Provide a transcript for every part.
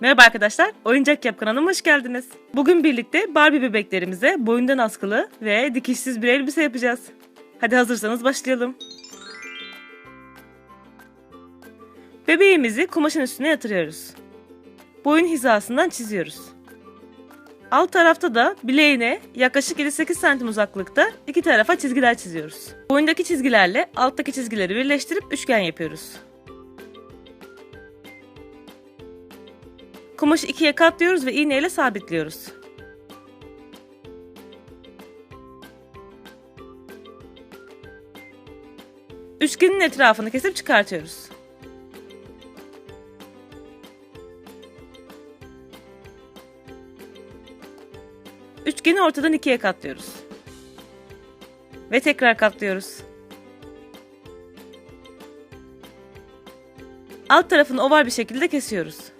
Merhaba arkadaşlar, Oyuncak Yap kanalıma hoş geldiniz. Bugün birlikte Barbie bebeklerimize boyundan askılı ve dikişsiz bir elbise yapacağız. Hadi hazırsanız başlayalım. Bebeğimizi kumaşın üstüne yatırıyoruz. Boyun hizasından çiziyoruz. Alt tarafta da bileğine yaklaşık 7-8 santim uzaklıkta iki tarafa çizgiler çiziyoruz. Boyundaki çizgilerle alttaki çizgileri birleştirip üçgen yapıyoruz. Kumaşı ikiye katlıyoruz ve iğneyle sabitliyoruz. Üçgenin etrafını kesip çıkartıyoruz. Üçgeni ortadan ikiye katlıyoruz. Ve tekrar katlıyoruz. Alt tarafını oval bir şekilde kesiyoruz.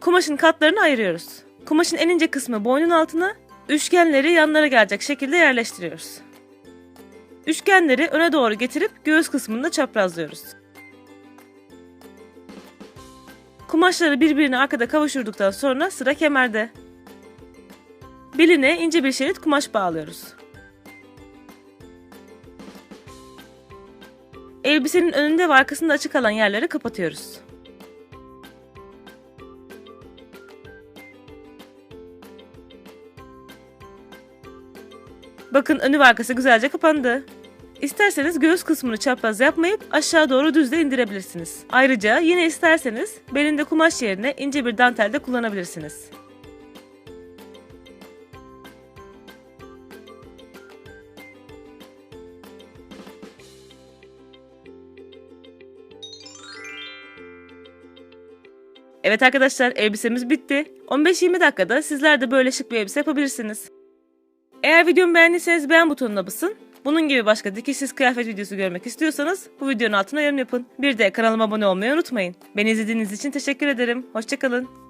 Kumaşın katlarını ayırıyoruz. Kumaşın en ince kısmı boynun altına, üçgenleri yanlara gelecek şekilde yerleştiriyoruz. Üçgenleri öne doğru getirip göğüs kısmında çaprazlıyoruz. Kumaşları birbirine arkada kavuşturduktan sonra sıra kemerde. Beline ince bir şerit kumaş bağlıyoruz. Elbisenin önünde ve arkasında açık kalan yerleri kapatıyoruz. Bakın önü ve arkası güzelce kapandı. İsterseniz göğüs kısmını çapraz yapmayıp aşağı doğru düz de indirebilirsiniz. Ayrıca yine isterseniz belinde kumaş yerine ince bir dantel de kullanabilirsiniz. Evet arkadaşlar elbisemiz bitti. 15-20 dakikada sizler de böyle şık bir elbise yapabilirsiniz. Eğer videomu beğendiyseniz beğen butonuna basın. Bunun gibi başka dikişsiz kıyafet videosu görmek istiyorsanız bu videonun altına yorum yapın. Bir de kanalıma abone olmayı unutmayın. Beni izlediğiniz için teşekkür ederim. Hoşçakalın.